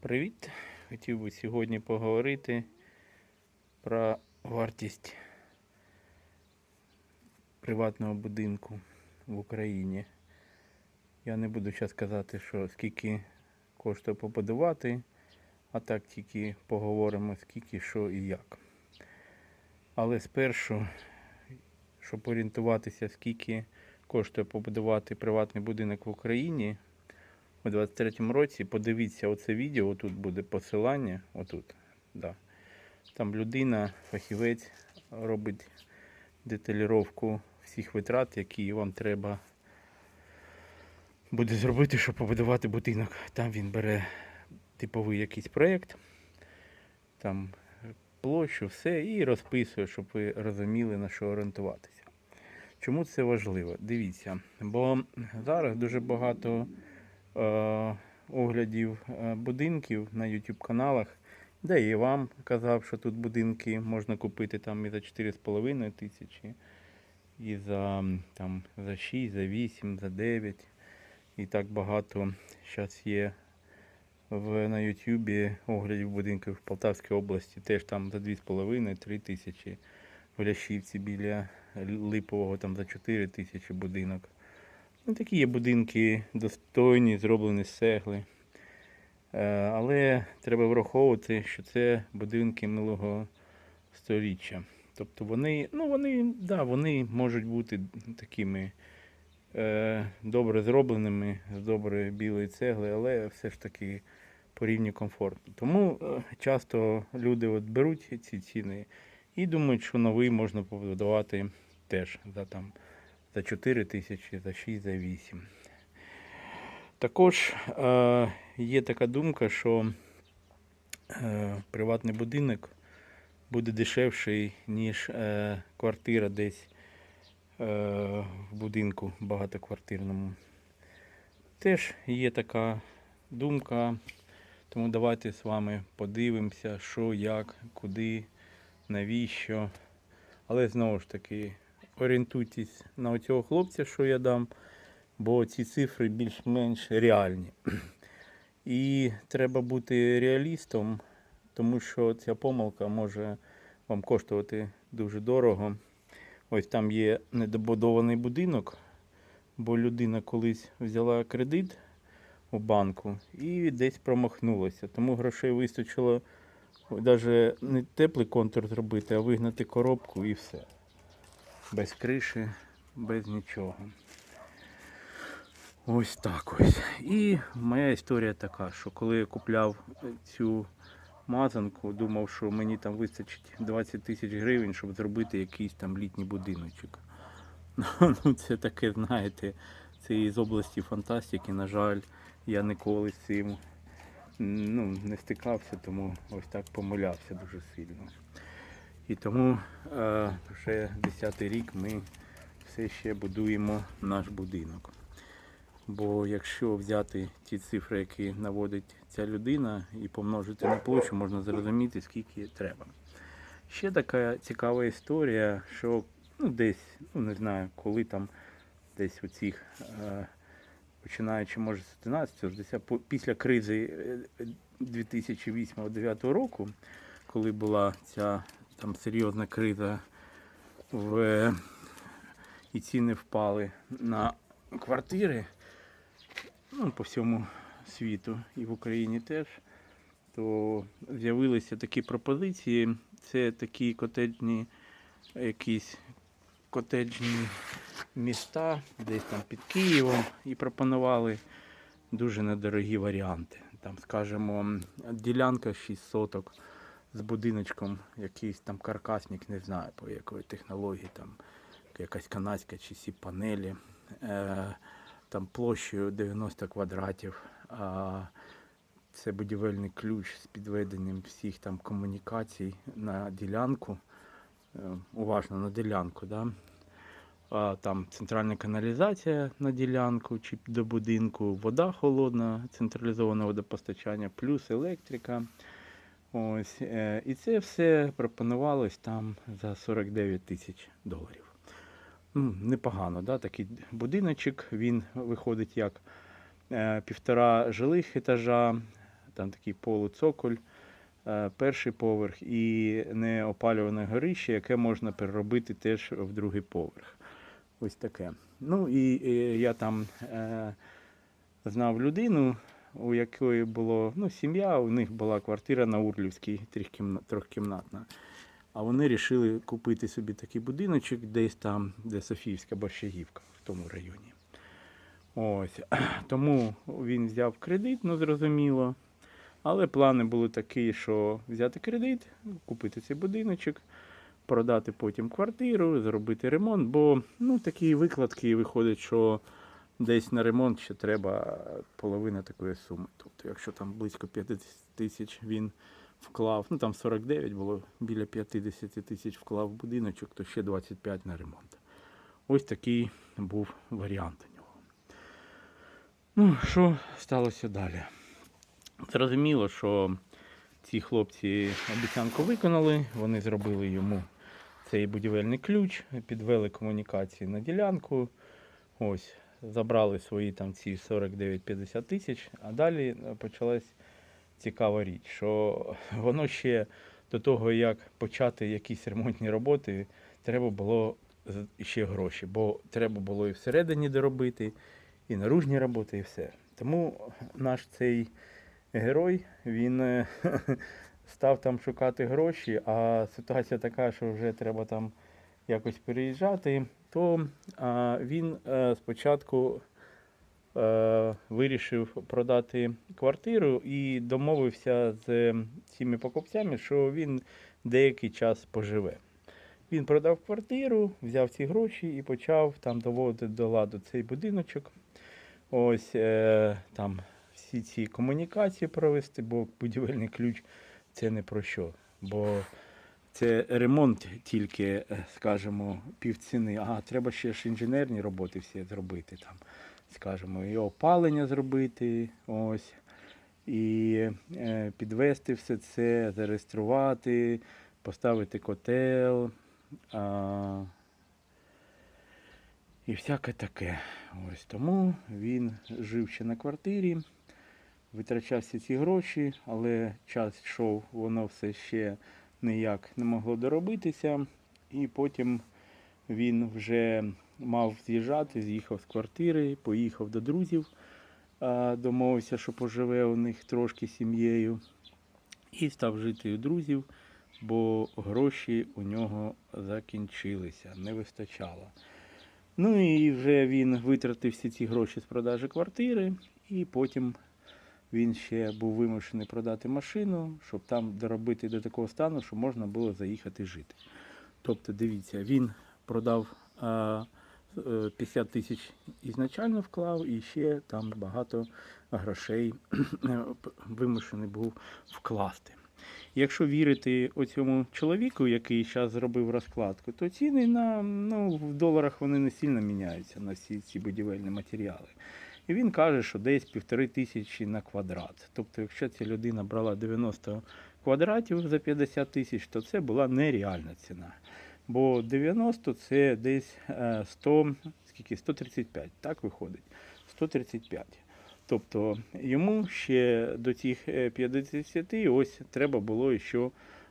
Привіт! Хотів би сьогодні поговорити про вартість приватного будинку в Україні. Я не буду зараз казати, що скільки коштує побудувати, а так тільки поговоримо, скільки, що і як. Але спершу, щоб орієнтуватися, скільки коштує побудувати приватний будинок в Україні, у 23-му році подивіться оце відео, тут буде посилання, отут, да. Там людина, фахівець, робить деталіровку всіх витрат, які вам треба буде зробити, щоб побудувати будинок. Там він бере типовий якийсь проєкт, там площу, все, і розписує, щоб ви розуміли, на що орієнтуватися. Чому це важливо? Дивіться, бо зараз дуже багато оглядів е, будинків на YouTube каналах, де і вам казав, що тут будинки можна купити там і за 4,5 тисячі, і за, там, за 6, за 8, за 9. І так багато зараз є в, на Ютубі оглядів будинків в Полтавській області, теж там за 2,5-3 тисячі. В Лящівці біля Липового там за 4 тисячі будинок. Ну, такі є будинки достойні, зроблені з цегли. Е, Але треба враховувати, що це будинки минулого сторіччя. Тобто вони, ну вони, да, вони можуть бути такими е, добре зробленими, з доброї білої цегли, але все ж таки по рівню комфорту. Тому е, часто люди от беруть ці ціни і думають, що новий можна побудувати теж за там за 4 тисячі, за 6, за 8. Також е, є така думка, що е, приватний будинок буде дешевший, ніж е, квартира десь е, в будинку багатоквартирному. Теж є така думка, тому давайте з вами подивимося, що, як, куди, навіщо. Але знову ж таки, орієнтуйтесь на цього хлопця, що я дам, бо ці цифри більш-менш реальні. І треба бути реалістом, тому що ця помилка може вам коштувати дуже дорого. Ось там є недобудований будинок, бо людина колись взяла кредит у банку і десь промахнулася. Тому грошей вистачило навіть не теплий контур зробити, а вигнати коробку і все. Без криші, без нічого. Ось так ось. І моя історія така, що коли я купляв цю мазанку, думав, що мені там вистачить 20 тисяч гривень, щоб зробити якийсь там літній будиночок. Ну, це таке, знаєте, це із області фантастики. На жаль, я ніколи з цим ну, не стикався, тому ось так помилявся дуже сильно. І тому е, вже 10 рік ми все ще будуємо наш будинок. Бо якщо взяти ті цифри, які наводить ця людина, і помножити на площу, можна зрозуміти, скільки треба. Ще така цікава історія, що ну, десь, ну не знаю, коли там десь у цих, е, починаючи, може, з 11 десь по- після кризи е, 2008-2009 року, коли була ця там серйозна криза в, і ціни впали на квартири ну, по всьому світу і в Україні теж, то з'явилися такі пропозиції. Це такі котеджні, якісь котеджні міста, десь там під Києвом, і пропонували дуже недорогі варіанти. Там, скажімо, ділянка 6 соток з будиночком, якийсь там каркасник, не знаю по якої технології, там якась канадська чи сі панелі. Е, там площею 90 квадратів. А це будівельний ключ з підведенням всіх там комунікацій на ділянку. Е, Уважно на ділянку, да? там центральна каналізація на ділянку чи до будинку, вода холодна, централізоване водопостачання, плюс електрика. Ось, е, і це все пропонувалось там за 49 тисяч доларів. Ну, непогано, да? такий будиночок, він виходить як е, півтора жилих етажа, там такий полуцоколь, е, перший поверх і неопалюване горище, яке можна переробити теж в другий поверх. Ось таке. Ну і я там знав людину, у якої було ну, сім'я, у них була квартира на Урлівській, трьохкімнатна. А вони вирішили купити собі такий будиночок десь там, де Софіївська Борщагівка, в тому районі. Ось. Тому він взяв кредит, ну зрозуміло. Але плани були такі, що взяти кредит, купити цей будиночок, продати потім квартиру, зробити ремонт, бо ну, такі викладки виходить, що десь на ремонт ще треба половина такої суми. Тобто, якщо там близько 50 тисяч він вклав, ну там 49 було, біля 50 тисяч вклав в будиночок, то ще 25 на ремонт. Ось такий був варіант у нього. Ну, що сталося далі? Зрозуміло, що ці хлопці обіцянку виконали, вони зробили йому цей будівельний ключ, підвели комунікації на ділянку. Ось, забрали свої там ці 49-50 тисяч, а далі е, почалась цікава річ, що воно ще до того, як почати якісь ремонтні роботи, треба було ще гроші, бо треба було і всередині доробити, і наружні роботи, і все. Тому наш цей герой, він е, став там шукати гроші, а ситуація така, що вже треба там якось переїжджати, то він е, спочатку е, вирішив продати квартиру і домовився з цими покупцями, що він деякий час поживе. Він продав квартиру, взяв ці гроші і почав там доводити до ладу цей будиночок. Ось е, там всі ці комунікації провести, бо будівельний ключ це не про що. Бо це ремонт тільки, е, скажімо, півціни. А треба ще ж інженерні роботи всі зробити там. Скажімо, і опалення зробити, ось, і е, підвести все це, зареєструвати, поставити котел. А, і всяке таке. Ось тому він жив ще на квартирі, витрачав всі ці гроші, але час йшов, воно все ще ніяк не могло доробитися. І потім він вже мав з'їжджати, з'їхав з квартири, поїхав до друзів, домовився, що поживе у них трошки сім'єю. І став жити у друзів, бо гроші у нього закінчилися, не вистачало. Ну і вже він витратив всі ці гроші з продажі квартири, і потім він ще був вимушений продати машину, щоб там доробити до такого стану, щоб можна було заїхати жити. Тобто, дивіться, він продав е, 50 тисяч ізначально вклав, і ще там багато грошей вимушений був вкласти. Якщо вірити оцьому чоловіку, який зараз зробив розкладку, то ціни на ну, в доларах вони не сильно міняються на всі ці будівельні матеріали. І він каже, що десь півтори тисячі на квадрат. Тобто, якщо ця людина брала 90 квадратів за 50 тисяч, то це була нереальна ціна. Бо 90 це десь е, 100, скільки? 135, так виходить. 135. Тобто йому ще до цих е, 50 ось треба було ще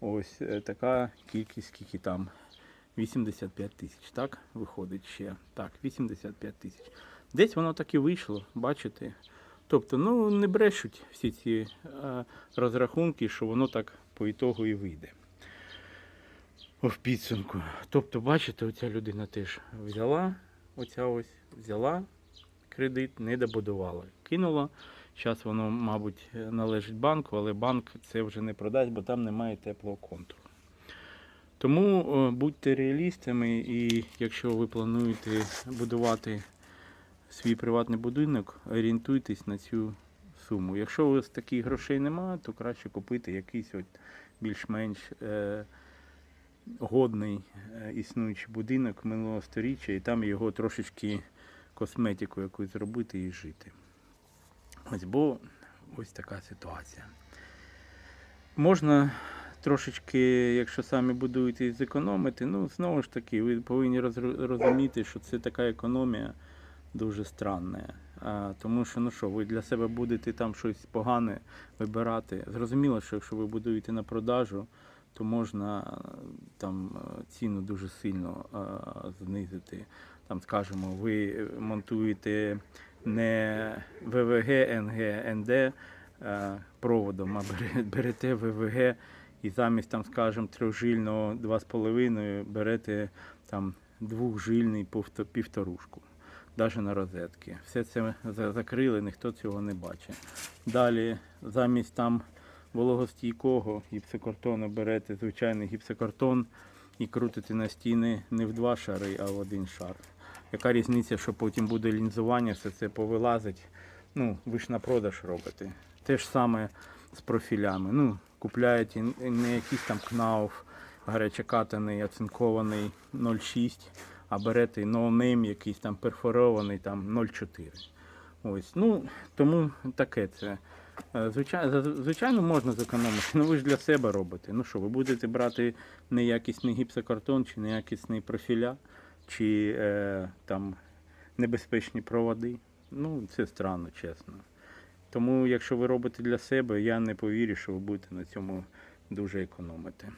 ось е, така кількість, скільки там 85 тисяч, так? Виходить ще. Так, 85 тисяч. Десь воно так і вийшло, бачите. Тобто, ну не брешуть всі ці е, розрахунки, що воно так по ітогу і вийде. В підсумку. Тобто, бачите, оця людина теж взяла, оця ось взяла кредит, не добудувала. Кинула. Зараз воно, мабуть, належить банку, але банк це вже не продасть, бо там немає теплого контуру. Тому е, будьте реалістами, і якщо ви плануєте будувати свій приватний будинок, орієнтуйтесь на цю суму. Якщо у вас таких грошей немає, то краще купити якийсь от більш-менш е, годний е, існуючий будинок минулого сторіччя, і там його трошечки косметику якусь зробити і жити. Ось бо ось така ситуація. Можна трошечки, якщо самі будуєте, зекономити, ну знову ж таки, ви повинні розуміти, що це така економія дуже странна. А, тому що ну що, ви для себе будете там щось погане вибирати. Зрозуміло, що якщо ви будуєте на продажу, то можна е, там е, ціну дуже сильно е, знизити. Там, скажімо, ви монтуєте не ВВГ, НГ, НД проводом, а берете ВВГ і замість там, скажімо, трьохжильного 2,5 берете там двохжильний півторушку, навіть на розетки. Все це закрили, ніхто цього не бачить. Далі замість там вологостійкого гіпсокартону берете звичайний гіпсокартон і крутите на стіни не в два шари, а в один шар. Яка різниця, що потім буде лінзування, все це повилазить. Ну, ви ж на продаж робите. Те ж саме з профілями. Ну, купляєте не якийсь там кнауф гарячекатаний, оцинкований 0,6, а берете ноунейм якийсь там перфорований там 0,4. Ось, ну, тому таке це. Е, Звичайно, звичайно, можна зекономити, але ви ж для себе робите. Ну що, ви будете брати неякісний гіпсокартон чи неякісний профіля, чи е, там небезпечні проводи. Ну, це странно, чесно. Тому, якщо ви робите для себе, я не повірю, що ви будете на цьому дуже економити.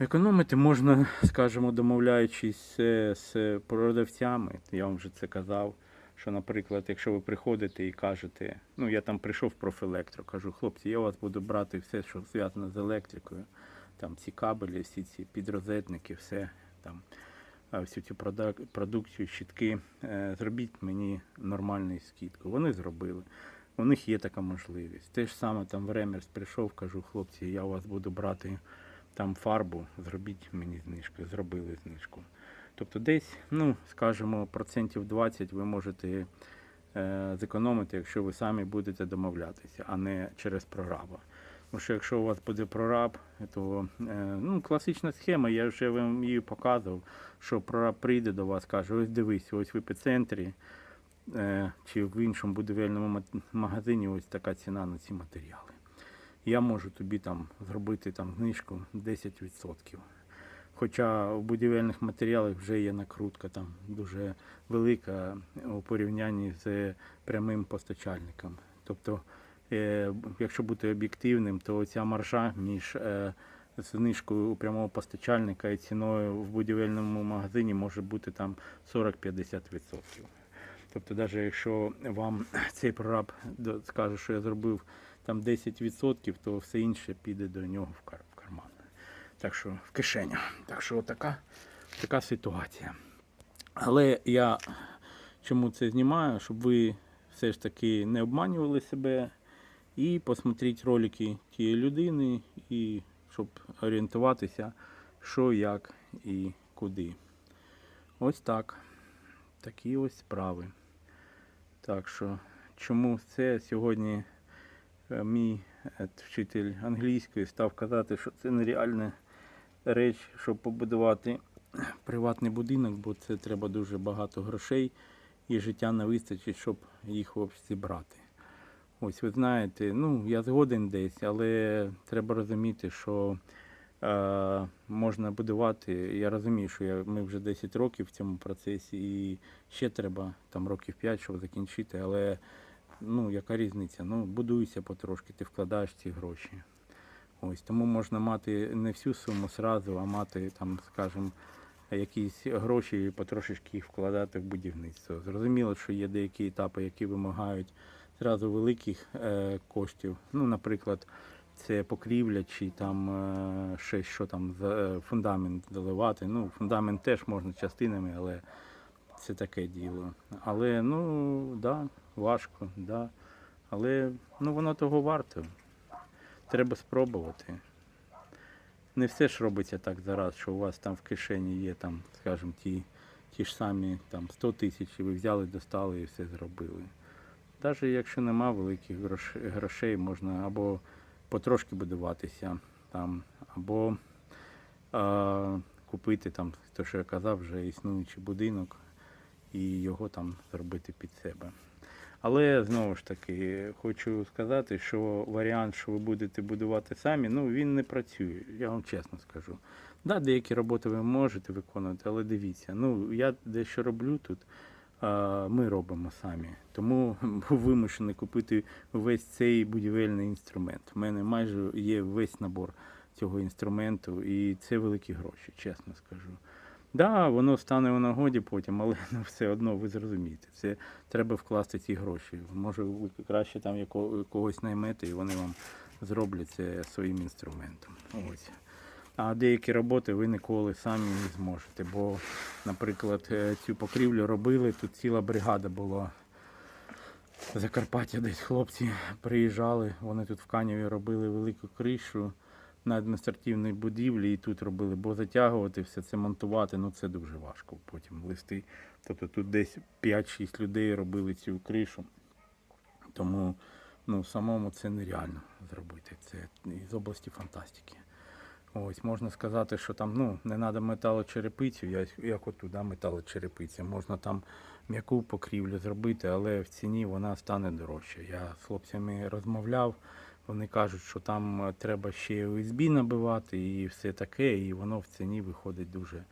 Економити можна, скажімо, домовляючись е, з продавцями. Я вам вже це казав. Що, наприклад, якщо ви приходите і кажете, ну я там прийшов профелектро, кажу, хлопці, я у вас буду брати все, що зв'язано з електрикою, там ці кабелі, всі ці підрозетники, все там, всю цю продукцію, щітки, е, зробіть мені нормальну скидку. Вони зробили. У них є така можливість. Те ж саме там в Ремерс прийшов, кажу, хлопці, я у вас буду брати там фарбу, зробіть мені знижку. Зробили знижку. Тобто десь, ну, скажімо, процентів 20 ви можете е, зекономити, якщо ви самі будете домовлятися, а не через прораба. Тому що якщо у вас буде прораб, то е, ну, класична схема, я вже вам її показував, що прораб прийде до вас, каже, ось дивись, ось в епіцентрі е, чи в іншому будівельному магазині ось така ціна на ці матеріали. Я можу тобі там зробити там знижку 10%. Хоча в будівельних матеріалах вже є накрутка там дуже велика у порівнянні з прямим постачальником. Тобто, е, якщо бути об'єктивним, то ця маржа між е, знижкою у прямого постачальника і ціною в будівельному магазині може бути там 40-50%. Тобто, навіть якщо вам цей прораб скаже, що я зробив там 10%, то все інше піде до нього в карман. Так що в кишеню. Так що така, така ситуація. Але я чому це знімаю, щоб ви все ж таки не обманювали себе і посмотріть ролики тієї людини, і щоб орієнтуватися, що, як і куди. Ось так. Такі ось справи. Так що, чому це сьогодні мій е, вчитель англійської став казати, що це нереальна реч, щоб побудувати приватний будинок, бо це треба дуже багато грошей і життя не вистачить, щоб їх зібрати. Ось ви знаєте, ну я згоден десь, але треба розуміти, що е, можна будувати. Я розумію, що я, ми вже 10 років в цьому процесі і ще треба там років 5, щоб закінчити, але ну яка різниця? Ну, будуйся потрошки, ти вкладаєш ці гроші. Ось тому можна мати не всю суму зразу, а мати там, скажімо, якісь гроші і потрошечки їх вкладати в будівництво. Зрозуміло, що є деякі етапи, які вимагають зразу великих е, коштів. Ну, наприклад, це покрівля чи там е, ще що там за е, фундамент заливати. Ну, фундамент теж можна частинами, але це таке діло. Але ну да, важко, да. Але ну воно того варто. Треба спробувати. Не все ж робиться так зараз, що у вас там в кишені є там, скажімо, ті, ті ж самі там 100 тисяч, і ви взяли, достали і все зробили. Навіть якщо нема великих грошей, можна або потрошки будуватися, там, або а, купити там, те, що я казав, вже існуючий будинок і його там зробити під себе. Але знову ж таки хочу сказати, що варіант, що ви будете будувати самі, ну він не працює, я вам чесно скажу. Да, деякі роботи ви можете виконувати, але дивіться, ну я дещо роблю тут, ми робимо самі. Тому був вимушений купити весь цей будівельний інструмент. У мене майже є весь набор цього інструменту, і це великі гроші, чесно скажу. Да, воно стане у нагоді потім, але ну, все одно ви зрозумієте. Це треба вкласти ці гроші. Може, краще там когось наймете, і вони вам зроблять це своїм інструментом. Ось. А деякі роботи ви ніколи самі не зможете. Бо, наприклад, е, цю покрівлю робили, тут ціла бригада була. Закарпаття десь хлопці приїжджали, вони тут в Каніві робили велику кришу на адміністративній будівлі і тут робили, бо затягувати все це монтувати, ну це дуже важко потім листи. Тобто тут десь 5-6 людей робили цю кришу. Тому ну, самому це нереально зробити. Це з області фантастики. Ось можна сказати, що там ну, не треба металочерепицю, як, як отут, да, металочерепиця. Можна там м'яку покрівлю зробити, але в ціні вона стане дорожче. Я з хлопцями розмовляв, вони кажуть, що там е, треба ще USB набивати і все таке, і воно в ціні виходить дуже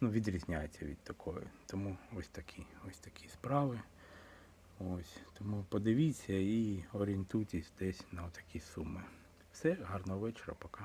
ну, відрізняється від такої. Тому ось такі, ось такі справи. Ось, тому подивіться і орієнтуйтесь десь на такі суми. Все, гарного вечора, пока.